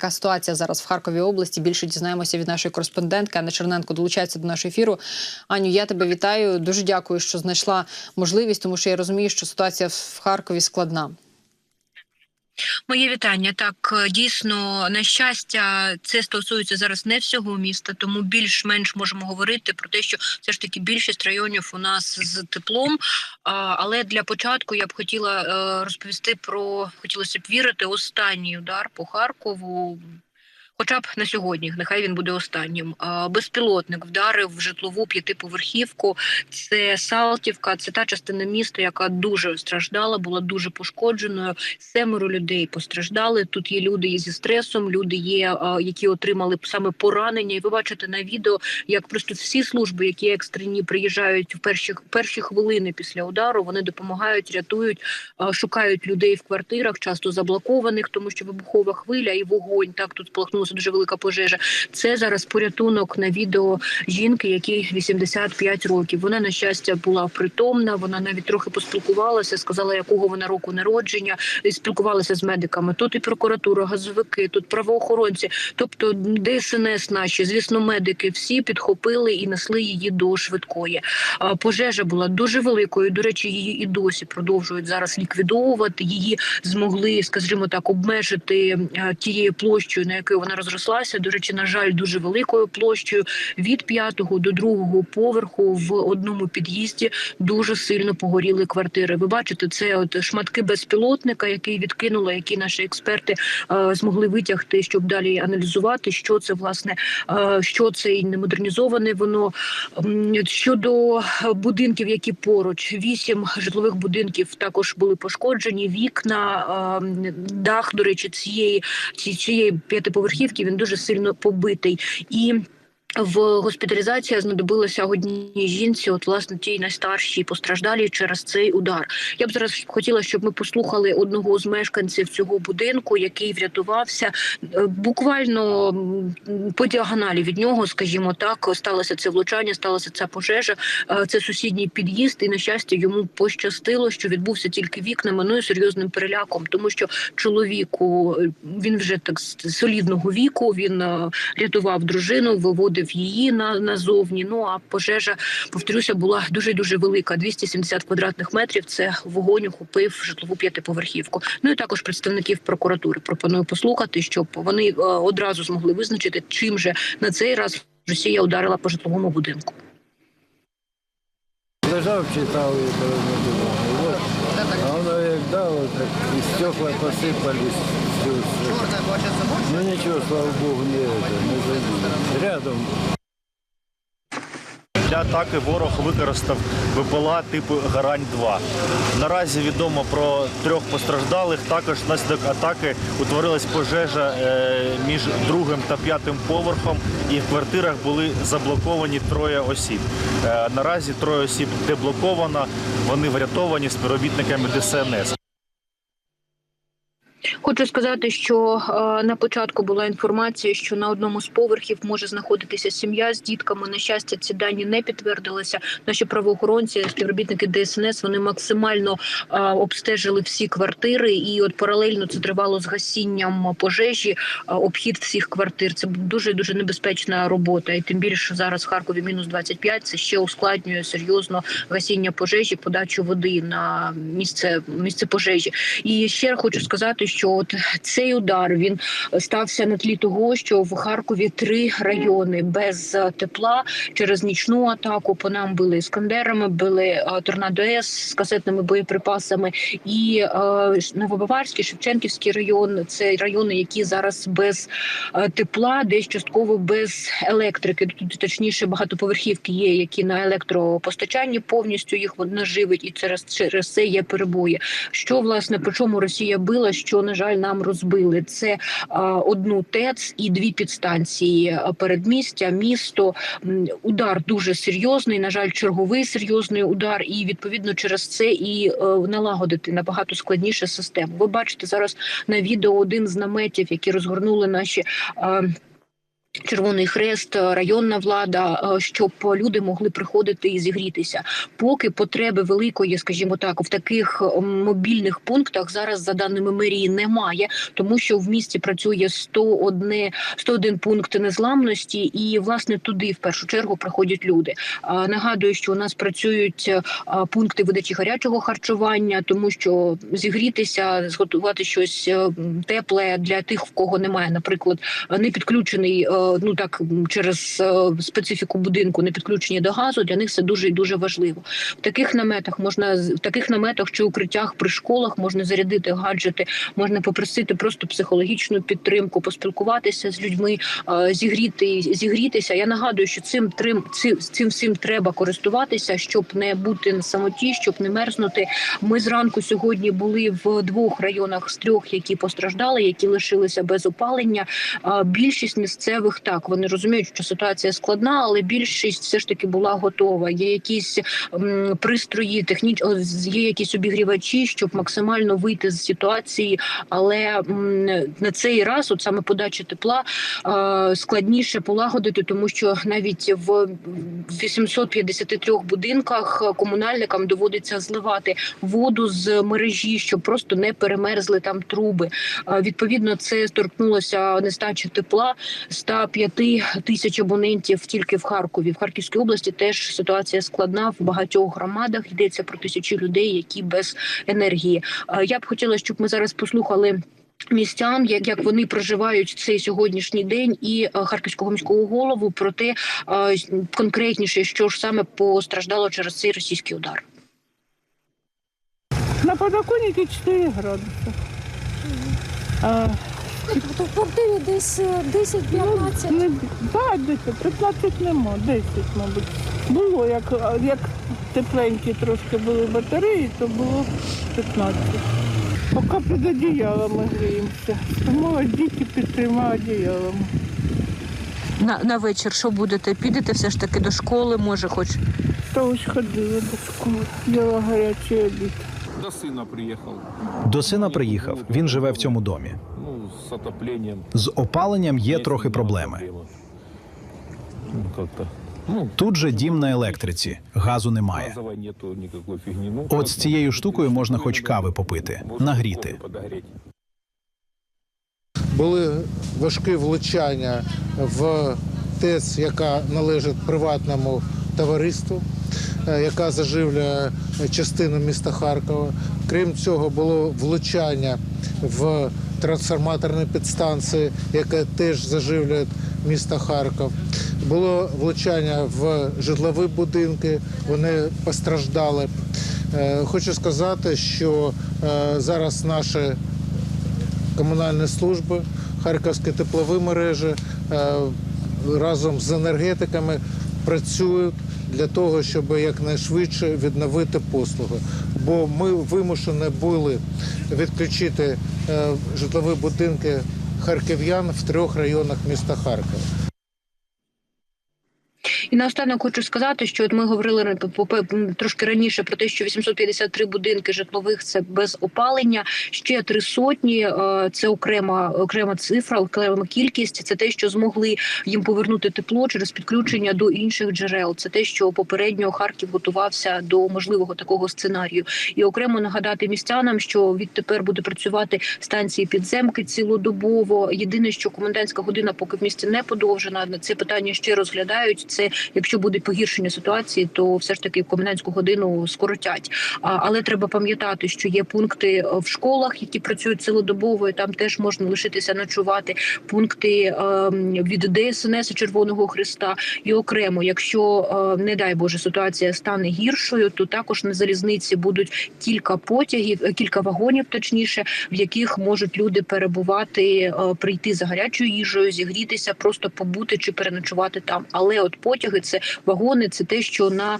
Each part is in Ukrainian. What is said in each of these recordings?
яка ситуація зараз в Харкові області. Більше дізнаємося від нашої кореспондентки Анни Черненко. Долучається до нашого ефіру. Аню, я тебе вітаю. Дуже дякую, що знайшла можливість, тому що я розумію, що ситуація в Харкові складна. Моє вітання. Так е, дійсно на щастя, це стосується зараз не всього міста, тому більш-менш можемо говорити про те, що все ж таки більшість районів у нас з теплом. Але для початку я б хотіла е, розповісти про хотілося б вірити останній удар по Харкову. Хоча б на сьогодні, нехай він буде останнім. Безпілотник вдарив в житлову п'ятиповерхівку. Це Салтівка, це та частина міста, яка дуже страждала, була дуже пошкодженою. Семеро людей постраждали. Тут є люди зі стресом, люди є, які отримали саме поранення. І ви бачите на відео, як просто всі служби, які екстрені приїжджають в перші перші хвилини після удару. Вони допомагають, рятують, шукають людей в квартирах, часто заблокованих, тому що вибухова хвиля і вогонь. Так тут спалахнулася дуже велика пожежа. Це зараз порятунок на відео жінки, якій 85 років. Вона на щастя була притомна. Вона навіть трохи поспілкувалася, сказала, якого вона року народження, і спілкувалася з медиками. Тут і прокуратура, газовики, тут правоохоронці, тобто ДСНС наші, звісно, медики всі підхопили і несли її до швидкої. Пожежа була дуже великою. До речі, її і досі продовжують зараз ліквідовувати. Її змогли, скажімо так, обмежити е, тією площею, на якої вона розрослася. До речі, на жаль, дуже великою площею від п'ятого до другого поверху в одному під'їзді дуже сильно погоріли квартири. Ви бачите, це от шматки безпілотника, який відкинули, які наші експерти е, змогли витягти, щоб далі аналізувати, що це власне, е, що це і немодернізоване воно щодо будинків, які поруч вісім житлових будинків також були пошкоджені. Вікна, е, дах, до речі, цієї ці- цієї п'ятиповерхівки він дуже сильно побитий і. В госпіталізація знадобилася одній жінці, от власне тій найстаршій постраждалій через цей удар. Я б зараз хотіла, щоб ми послухали одного з мешканців цього будинку, який врятувався Е, буквально по діагоналі від нього, скажімо так, сталося це влучання, сталася ця пожежа. Е, Це сусідній під'їзд, і на щастя йому пощастило, що відбувся тільки вікнами, ну і серйозним переляком, тому що чоловіку е, він вже так солідного віку. Він рятував дружину, виводив її на назовні. Ну а пожежа, повторюся, була дуже дуже велика. 270 квадратних метрів. Це вогонь охопив житлову п'ятиповерхівку. Ну і також представників прокуратури. Пропоную послухати, щоб вони е, одразу змогли визначити, чим же на цей раз Росія ударила по житловому будинку. Лежав, читав і то не думав. Вот. А як так і стекла посипались. Все, все. Ну нічого, слава Богу, не, это, не забили. Рядом Для атаки ворог використав БПЛА типу Гарань-2. Наразі відомо про трьох постраждалих. Також внаслідок атаки утворилась пожежа е, між другим та п'ятим поверхом, і в квартирах були заблоковані троє осіб. Е, Наразі троє осіб деблоковано. Вони врятовані співробітниками ДСНС. Хочу сказати, що е, на початку була інформація, що на одному з поверхів може знаходитися сім'я з дітками. На щастя, ці дані не підтвердилися. Наші правоохоронці, співробітники ДСНС, вони максимально е, обстежили всі квартири, і от паралельно це тривало з гасінням пожежі, е, обхід всіх квартир. Це дуже дуже небезпечна робота. І тим більше зараз в Харкові мінус 25, Це ще ускладнює серйозно гасіння пожежі, подачу води на місце місце пожежі. І ще хочу сказати, що от цей удар він стався на тлі того, що в Харкові три райони без е, тепла через нічну атаку. По нам били іскандерами, били е, торнадо С з касетними боєприпасами. І е, Новобаварський, Шевченківський район це райони, які зараз без тепла, десь частково без електрики. Тут точніше багатоповерхівки є, які на електропостачанні повністю їх наживить, і через через це є перебої. Що власне по чому Росія била? Що на жаль нам розбили? Це одну ТЕЦ і дві підстанції передмістя, місто. Удар дуже серйозний. На жаль, черговий серйозний удар, і відповідно через це і е, налагодити набагато складніше систему. Ви бачите зараз на відео один з наметів, які розгорнули наші. Е, Червоний Хрест, районна влада, е, щоб люди могли приходити і зігрітися. Поки потреби великої, скажімо так, в таких е, мобільних пунктах зараз, за даними мерії, немає, тому що в місті працює 101, 101 пункт незламності, і власне туди в першу чергу приходять люди. Нагадую, що у нас працюють е, пункти видачі гарячого харчування, тому що зігрітися, зготувати щось е, тепле для тих, в кого немає, наприклад, не підключений, е, ну так через е, специфіку будинку, не підключені до газу. Для них це дуже і дуже важливо. В таких наметах можна в таких наметах чи укриттях при школах можна зарядити гаджети, можна попросити просто психологічну підтримку, поспілкуватися з людьми, е, зігріти зігрітися. Я нагадую, що цим трим цим, цим всім треба користуватися, щоб не бути на самоті, щоб не мерзнути. Ми зранку сьогодні були в двох районах з трьох, які постраждали, які лишилися без опалення. Більшість місцевих так вони розуміють, що ситуація складна, але більшість все ж таки була готова. Є якісь м, пристрої, техніч... є якісь обігрівачі, щоб максимально вийти з ситуації. Але м, на цей раз, от саме подача тепла, е, складніше полагодити, тому що навіть в 853 будинках комунальникам доводиться зливати воду з мережі, щоб просто не перемерзли там труби. Е, Відповідно, це торкнулося нестачі тепла 105 тисяч абонентів тільки в Харкові. В Харківській області теж ситуація складна в багатьох громадах. Йдеться про тисячі людей, які без енергії. Я б хотіла, щоб ми зараз послухали. Містян, як, як вони проживають цей сьогоднішній день, і е, харківського міського голову про те е, конкретніше, що ж саме постраждало через цей російський удар. На подоконнике 4 градуса. В квартирі десь е, 10-15. не, да, 10, 15 нема, 10, мабуть. Було, як, як тепленькі трошки були батареї, то було 15. Поки під одіялами гріємося. Тому діти під трьома одіялами. На, на вечір що будете? Підете все ж таки до школи, може, хоч Та ось ходила до школи, їла гарячий обід. До сына приехал. До сина приїхав. Він живе в цьому домі. С. З опаленням є трохи проблеми. проблемы. Ну. Ну, Тут же дім на електриці, газу немає. Ну, От з цією штукою можна хоч кави попити, нагріти. були важкі влучання в ТЕЦ, яка належить приватному товариству, е, яка заживлює частину міста Харкова. Крім цього, було влучання в трансформаторні підстанції, яка теж заживлює місто Харків. Було влучання в житлові будинки, вони постраждали. Е, Хочу сказати, що е, зараз наші комунальні служби, харківські теплові мережі е, разом з енергетиками працюють для того, щоб якнайшвидше відновити послуги. Бо ми вимушені були відключити е, житлові будинки харків'ян в трьох районах міста Харкова. І наостанок хочу сказати, що от ми говорили трошки раніше про те, що 853 будинки житлових це без опалення. Ще три сотні е, це окрема окрема цифра, окрема кількість. Це те, що змогли їм повернути тепло через підключення до інших джерел. Це те, що попередньо Харків готувався до можливого такого сценарію. І окремо нагадати містянам, що відтепер буде працювати станції підземки цілодобово. Єдине, що комендантська година поки в місті не подовжена. На це питання ще розглядають. Це якщо буде погіршення ситуації, то все ж таки комендантську годину скоротять. Але треба пам'ятати, що є пункти е, в школах, які працюють цілодобово, і там теж можна лишитися ночувати. Пункти е, від ДСНС Червоного Христа і окремо, якщо е, не дай Боже ситуація стане гіршою, то також на залізниці будуть кілька потягів, е, кілька вагонів, точніше, в яких можуть люди перебувати, прийти за гарячою їжею, зігрітися, просто побути чи переночувати там. Але от потяги це вагони, це те, що на, е,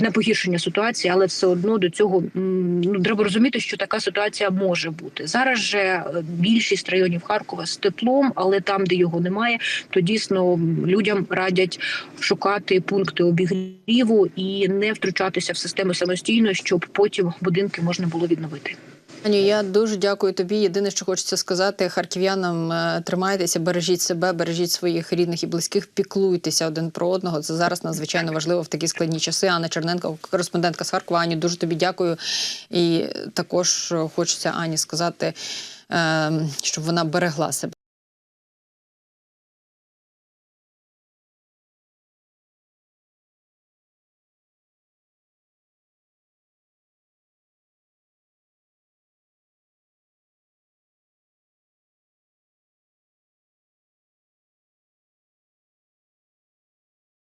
на погіршення ситуації, але все одно до цього ну треба розуміти, що така ситуація може бути. Зараз же е, більшість районів Харкова з теплом, але там, де його немає, то дійсно людям радять шукати пункти обігріву і не втручатися в систему самостійно, щоб потім будинки можна було відновити. Аню, я дуже дякую тобі. Єдине, що хочеться сказати харків'янам: е, тримайтеся, бережіть себе, бережіть своїх рідних і близьких, піклуйтеся один про одного. Це зараз надзвичайно важливо в такі складні часи. Анна Черненко, кореспондентка з Харкова. Аню, дуже тобі дякую. І також хочеться Ані сказати, е, щоб вона берегла себе.